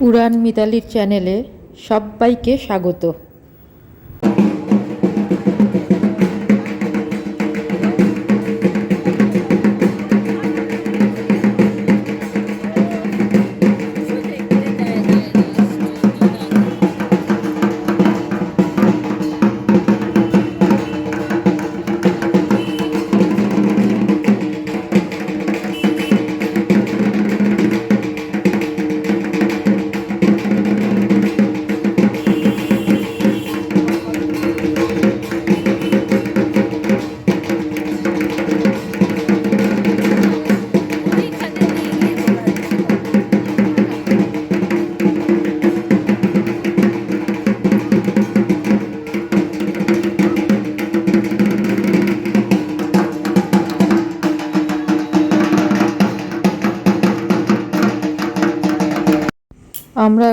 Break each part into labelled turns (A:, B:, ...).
A: উড়ান মিতালির চ্যানেলে সবাইকে স্বাগত।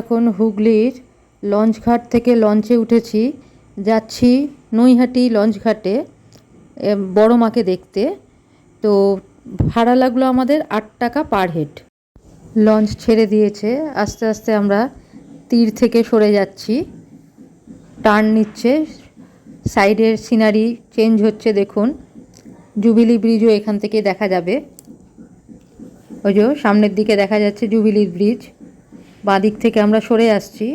A: এখন হুগলির লঞ্চঘাট থেকে লঞ্চে উঠেছি। যাচ্ছি নৈহাটি লঞ্চঘাটে বড় মাকে দেখতে। তো ভাড়া লাগল আমাদের আট টাকা পার হেড। লঞ্চ ছেড়ে দিয়েছে। আস্তে আস্তে আমরা তীর থেকে সরে যাচ্ছি। টার্ন নিচ্ছে। সাইডের সিনারি চেঞ্জ হচ্ছে, দেখুন। জুবিলি ব্রিজও এখান থেকে দেখা যাবে। ওই যে সামনের দিকে দেখা যাচ্ছে জুবিলি ব্রিজ। বাঁ দিক থেকে আমরা সরে আসছি।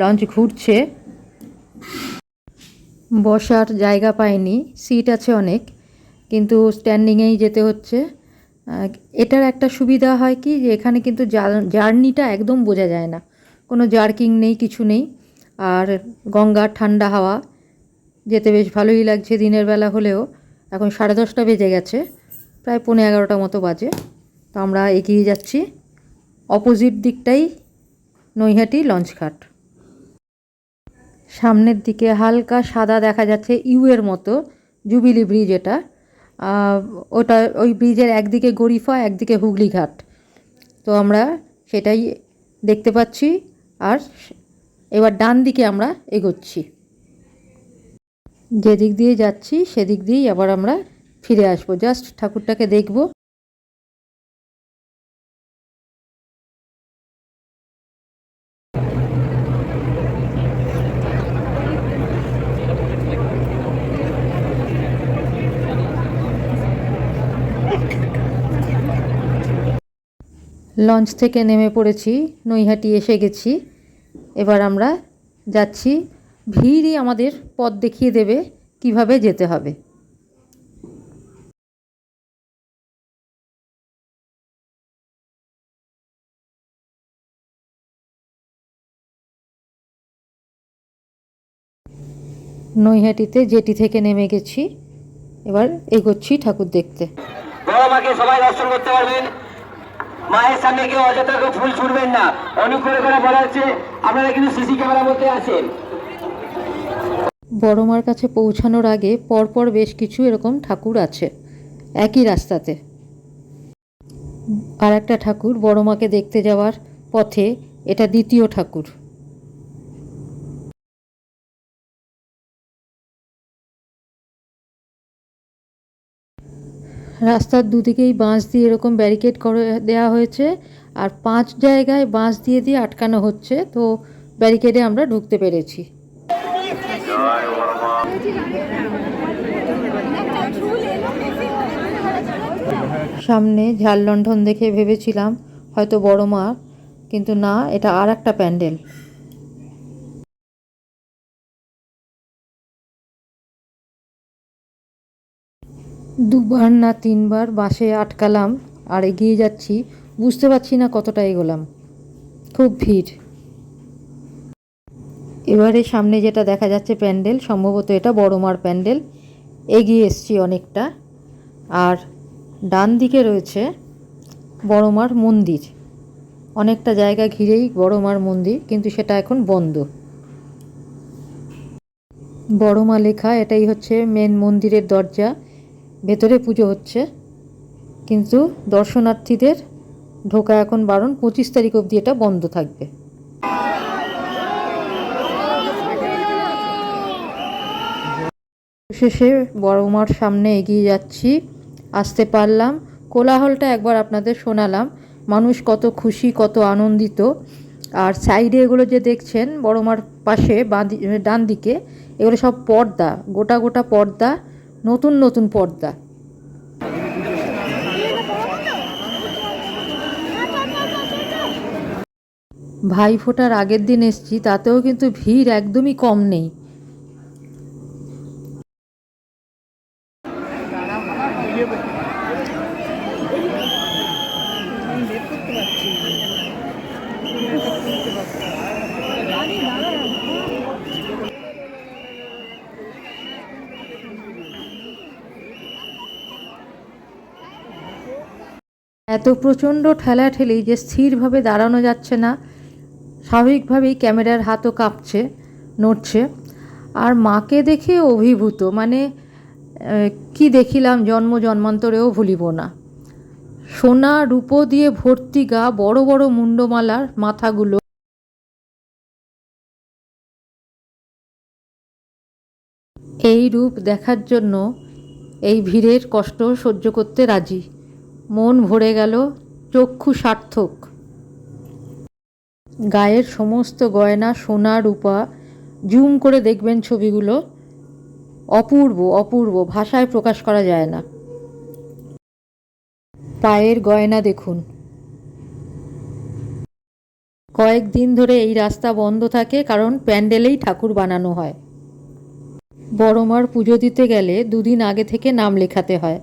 A: লঞ্চ ঘুরছে। বসার জায়গা পাইনি সিট আছে অনেক, কিন্তু স্ট্যান্ডিংয়েই যেতে হচ্ছে। এটার একটা সুবিধা হয় কি যে এখানে কিন্তু জার্নিটা একদম বোঝা যায় না। কোনো জার্কিং নেই, কিছু নেই। আর গঙ্গার ঠান্ডা হাওয়া, যেতে বেশ ভালোই লাগছে দিনের বেলা হলেও। এখন সাড়ে দশটা বেজে গেছে, প্রায় পৌনে এগারোটা মতো বাজে। তো আমরা এগিয়ে যাচ্ছি। অপোজিট দিকটাই নৈহাটি লঞ্চঘাট। সামনের দিকে হালকা সাদা দেখা যাচ্ছে ইউ এর মতো জুবিলি ব্রিজ এটা। ওটা ওই ব্রিজের একদিকে গরিফা, একদিকে হুগলি ঘাট তো আমরা সেটাই দেখতে পাচ্ছি আর এবার ডান দিকে আমরা এগোচ্ছি। যেদিক দিয়ে যাচ্ছি, সেদিক দিয়েই আবার আমরা ফিরে আসব। জাস্ট ঠাকুরটাকে দেখব। লঞ্চ থেকে নেমে পড়েছি, নৈহাটি এসে গেছি। এবার আমরা যাচ্ছি, ভিড়ই আমাদের পথ দেখিয়ে দেবে কীভাবে যেতে হবে। নৈহাটিতে জেটি থেকে নেমে গেছি, এবার এগোচ্ছি ঠাকুর দেখতে।
B: সবাই দর্শন করতে পারবেন। মায়ের সামনে কেউ অযথা ফুল ছুটবেন না। অনুগ্রহ করে বলা হচ্ছে, আপনারা কিন্তু সিসি ক্যামেরার মধ্যে আছেন।
A: বড়মার কাছে পৌঁছানোর আগে পরপর বেশ কিছু এরকম ঠাকুর আছে। একই রাস্তাতে। আর একটা ঠাকুর বড়মাকে দেখতে যাওয়ার পথে, এটা দ্বিতীয় ঠাকুর। রাস্তার দুদিকেই বাঁশ দিয়ে এরকম ব্যারিকেড করে দেওয়া হয়েছে আর পাঁচ জায়গায় বাঁশ দিয়ে দিয়ে আটকানো হচ্ছে, তো ব্যারিকেডে আমরা ঢুকতে পেরেছি। সামনে ঝাল লণ্ঠন দেখে ভেবেছিলাম হয়তো বড় মা কিন্তু না, এটা আর একটা প্যান্ডেল। দুবার না তিনবার বাসে আটকালাম আর এগিয়ে যাচ্ছি, বুঝতে পারছি না কতটা এগোলাম। খুব ভিড়। এবারে সামনে যেটা দেখা যাচ্ছে প্যান্ডেল, সম্ভবত এটা বড় মার প্যান্ডেল। এগিয়ে এসছি অনেকটা। আর ডান দিকে রয়েছে বড় মার মন্দির। অনেকটা জায়গা ঘিরেই বড় মার মন্দির, কিন্তু সেটা এখন বন্ধ। বড় মা লেখা, এটাই হচ্ছে মেন মন্দিরের দরজা। ভেতরে পুজো হচ্ছে। কিন্তু দর্শনার্থীদের ঢোকা এখন বারণ পঁচিশ তারিখ অবধি এটা বন্ধ থাকবে। শেষে বড় মার সামনে এগিয়ে যাচ্ছি। আসতে পারলাম। কোলাহলটা একবার আপনাদের শোনালাম। মানুষ কত খুশি, কত আনন্দিত। আর সাইডে এগুলো যে দেখছেন, বড় মার পাশে বাঁদি ডান দিকে এগুলো সব পর্দা, গোটা গোটা পর্দা। নতুন নতুন পর্দা। ভাই ফোটার আগের দিন এসছি তাতেও কিন্তু ভিড় একদমই কম নেই। এত প্রচণ্ড ঠেলাঠেলি যে স্থিরভাবে দাঁড়ানো যাচ্ছে না। স্বাভাবিকভাবেই ক্যামেরার হাতও কাঁপছে, নড়ছে। আর মাকে দেখে অভিভূত মানে কি দেখিলাম জন্ম জন্মান্তরেও ভুলিব না। সোনা রূপো দিয়ে ভর্তি গা বড় বড় মুন্ডমালার মাথাগুলো। এই রূপ দেখার জন্য এই ভিড়ের কষ্ট সহ্য করতে রাজি। মন ভরে গেল চক্ষু সার্থক। গায়ের সমস্ত গয়না, সোনা, রূপা, জুম করে দেখবেন ছবিগুলো। অপূর্ব অপূর্ব, ভাষায় প্রকাশ করা যায় না। পায়ের গয়না দেখুন। কয়েকদিন ধরে এই রাস্তা বন্ধ থাকে, কারণ প্যান্ডেলেই ঠাকুর বানানো হয়। বড়মার পুজো দিতে গেলে দুদিন আগে থেকে নাম লেখাতে হয়।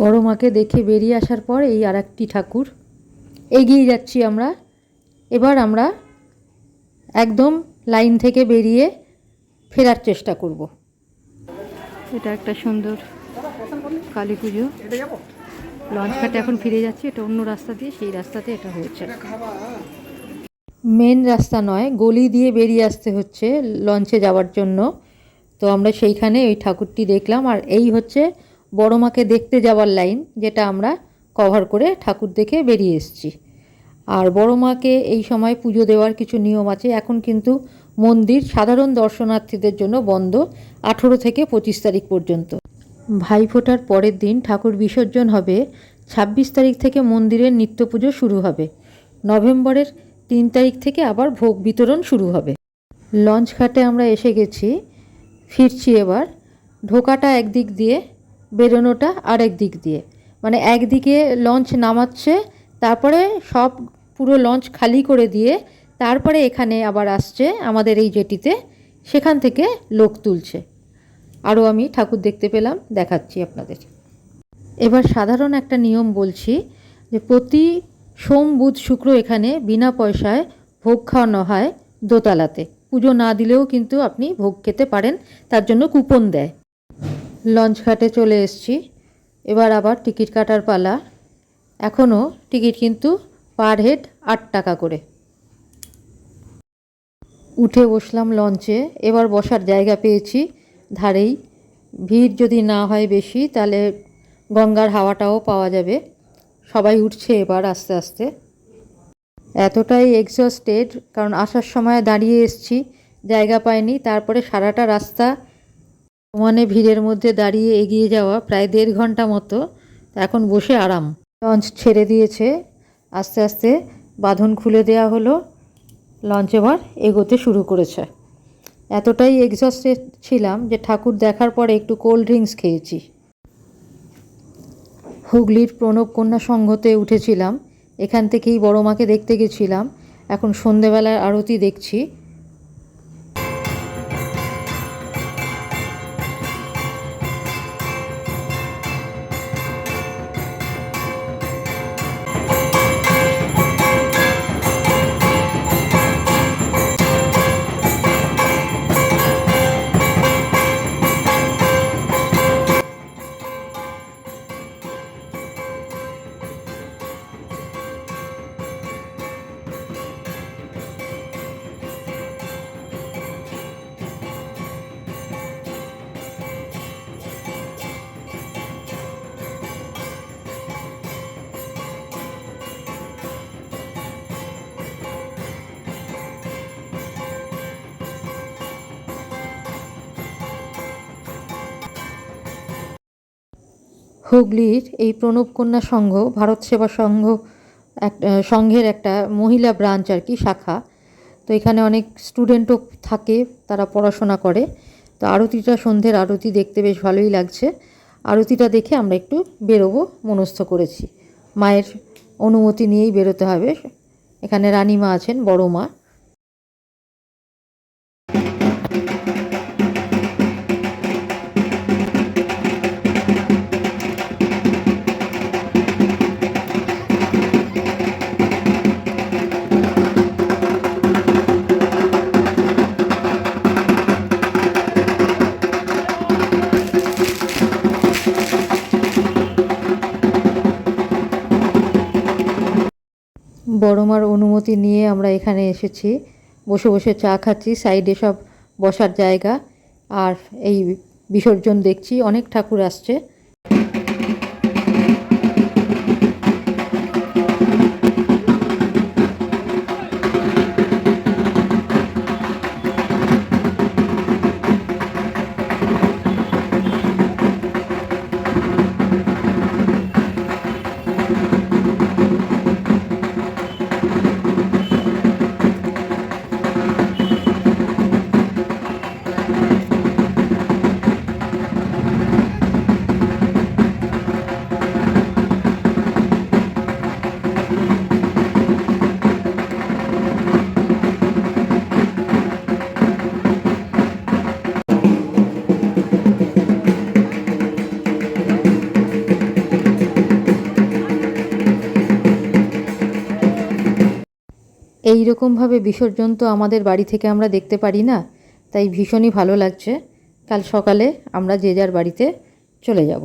A: বড় মাকে দেখে বেরিয়ে আসার পর এই আর একটি ঠাকুর। এগিয়ে যাচ্ছি আমরা। এবার আমরা একদম লাইন থেকে বেরিয়ে ফেরার চেষ্টা করব। এটা একটা সুন্দর কালী পুজো। লঞ্চ ঘাটে এখন ফিরে যাচ্ছি এটা অন্য রাস্তা দিয়ে সেই রাস্তাতে এটা হয়েছে। মেন রাস্তা নয় গলি দিয়ে বেরিয়ে আসতে হচ্ছে লঞ্চে যাওয়ার জন্য। তো আমরা সেইখানে ওই ঠাকুরটি দেখলাম আর এই হচ্ছে বড় মাকে দেখতে যাওয়ার লাইন যেটা আমরা কভার করে ঠাকুর দেখে বেরিয়ে এসেছি। আর বড় মাকে এই সময় পুজো দেওয়ার কিছু নিয়ম আছে। এখন কিন্তু মন্দির সাধারণ দর্শনার্থীদের জন্য বন্ধ আঠেরো থেকে পঁচিশ তারিখ পর্যন্ত। ভাইফোঁটার পরের দিন ঠাকুর বিসর্জন হবে। ছাব্বিশ তারিখ থেকে মন্দিরের নিত্য পুজো শুরু হবে। নভেম্বরের তিন তারিখ থেকে আবার ভোগ বিতরণ শুরু হবে। লঞ্চ ঘাটে আমরা এসে গেছি। ফিরছি এবার। ঢোকাটা একদিক দিয়ে বেরোনোটা আরেক দিক দিয়ে। মানে একদিকে লঞ্চ নামাচ্ছে, তারপরে সব পুরো লঞ্চ খালি করে দিয়ে তারপরে এখানে আবার আসছে আমাদের এই জেটিতে, সেখান থেকে লোক তুলছে। আরও আমি ঠাকুর দেখতে পেলাম, দেখাচ্ছি আপনাদের। এবার সাধারণ একটা নিয়ম বলছি যে প্রতি সোম, বুধ, শুক্র এখানে বিনা পয়সায় ভোগ খাওয়ানো হয় দোতলাতে। পুজো না দিলেও কিন্তু আপনি ভোগ খেতে পারেন, তার জন্য কুপন দেয়। লঞ্চ ঘাটে চলে এসেছি। এবার আবার টিকিট কাটার পালা। এখনও টিকিট কিন্তু পার হেড আট টাকা করে। উঠে বসলাম লঞ্চে। এবার বসার জায়গা পেয়েছি ধারেই। ভিড় যদি না হয় বেশি, তাহলে গঙ্গার হাওয়াটাও পাওয়া যাবে। সবাই উঠছে এবার আস্তে আস্তে। এতটাই এক্সস্টেড কারণ আসার সময় দাঁড়িয়ে এসছি, জায়গা পাইনি। তারপরে সারাটা রাস্তা সমানে ভিড়ের মধ্যে দাঁড়িয়ে এগিয়ে যাওয়া প্রায় দেড় ঘণ্টা মতো এখন বসে আরাম। লঞ্চ ছেড়ে দিয়েছে। আস্তে আস্তে বাঁধন খুলে দেওয়া হলো। লঞ্চ এবার এগোতে শুরু করেছে। এতটাই এক্সস্টেড ছিলাম যে ঠাকুর দেখার পরে একটু কোল্ড ড্রিঙ্কস খেয়েছি। হুগলির প্রণব কন্যা সংঘতে উঠেছিলাম। এখান থেকেই বড় মাকে দেখতে গেছিলাম। এখন সন্ধেবেলার আরতি দেখছি। হুগলির এই প্রণব কন্যা সংঘ, ভারত সেবা সংঘ এক সংঘের একটা মহিলা ব্রাঞ্চ আর কি, শাখা। তো এখানে অনেক স্টুডেন্টও থাকে, তারা পড়াশোনা করে। তো আরতিটা, সন্ধ্যের আরতি দেখতে বেশ ভালোই লাগছে। আরতিটা দেখে আমরা একটু বেরোবো, মনস্থ করেছি। মায়ের অনুমতি নিয়েই বেরোতে হবে। এখানে রানীমা আছেন, বড় মা। বড় মার অনুমতি নিয়ে আমরা এখানে এসেছি। বসে বসে চা খাচ্ছি, সাইডে সব বসার জায়গা। আর এই বিসর্জন দেখছি, অনেক ঠাকুর আসছে। এই রকমভাবে বিসর্জন তো আমাদের বাড়ি থেকে আমরা দেখতে পারি না, তাই ভীষণই ভালো লাগছে। কাল সকালে আমরা যে যার বাড়িতে চলে যাব।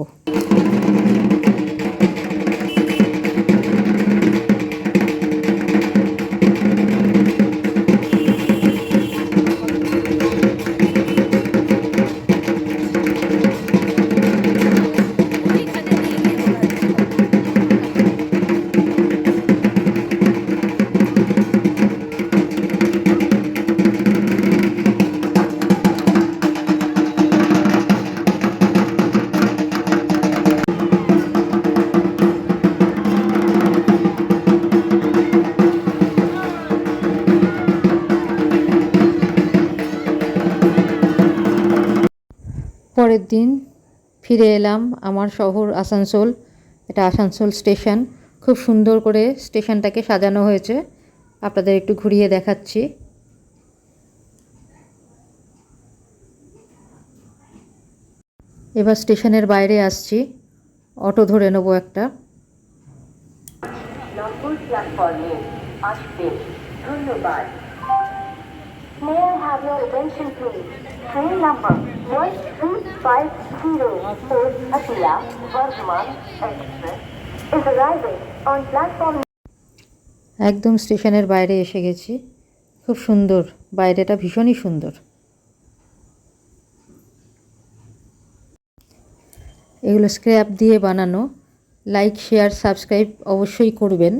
A: পরের দিন ফিরে এলাম আমার শহর আসানসোল। এটা আসানসোল স্টেশন। খুব সুন্দর করে স্টেশনটাকে সাজানো হয়েছে। আপনাদের একটু ঘুরিয়ে দেখাচ্ছি। এবার স্টেশনের বাইরে আসছি। অটো ধরে নেব একটা।
C: ধন্যবাদ। May I have your attention please? Train number 1350 for Atia Vardhaman Express is arriving on platform
A: একদম স্টেশনের বাইরে এসে গেছি খুব সুন্দর বাইরেটা ভীষণই সুন্দর এগুলো স্ক্র্যাপ দিয়ে বানানো লাইক শেয়ার সাবস্ক্রাইব অবশ্যই করবেন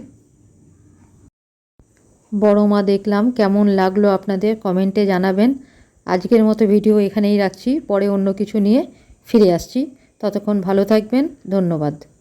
A: বড় মা দেখলাম, কেমন লাগল আপনাদের কমেন্টে জানাবেন। আজকের মতো ভিডিও এখানেই রাখছি, পরে অন্য কিছু নিয়ে ফিরে আসছি। ততক্ষণ ভালো থাকবেন, ধন্যবাদ।